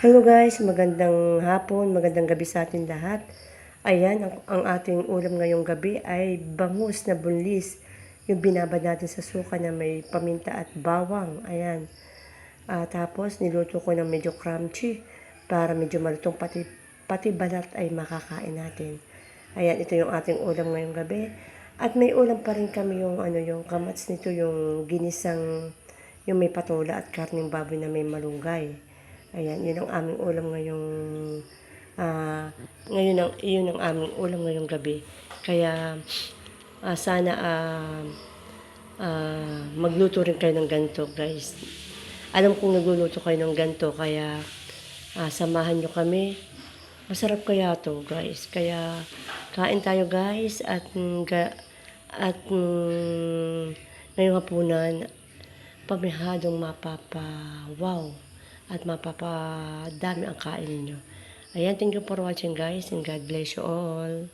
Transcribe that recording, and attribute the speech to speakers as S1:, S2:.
S1: Hello guys, magandang hapon, magandang gabi sa atin lahat. Ayan, ang, ang ating ulam ngayong gabi ay bangus na bunlis. Yung binabad natin sa suka na may paminta at bawang. Ayan. Ah, tapos niluto ko ng medyo crunchy para medyo malutong pati, pati balat ay makakain natin. Ayan, ito yung ating ulam ngayong gabi. At may ulam pa rin kami yung ano yung kamats nito yung ginisang yung may patola at karning baboy na may malunggay. Ayan, yun ang aming ulam ngayong ah ngayon ang yun ang aming ulam ngayong gabi. Kaya ah, sana ah, ah, magluto rin kayo ng ganito, guys. Alam kong nagluluto kayo ng ganito, kaya ah, samahan nyo kami. Masarap kaya to, guys. Kaya kain tayo, guys, at mm, at mm, ngayong hapunan, pamihadong mapapa wow at mapapadami ang kain ninyo. Ayan, thank you for watching guys and God bless you all.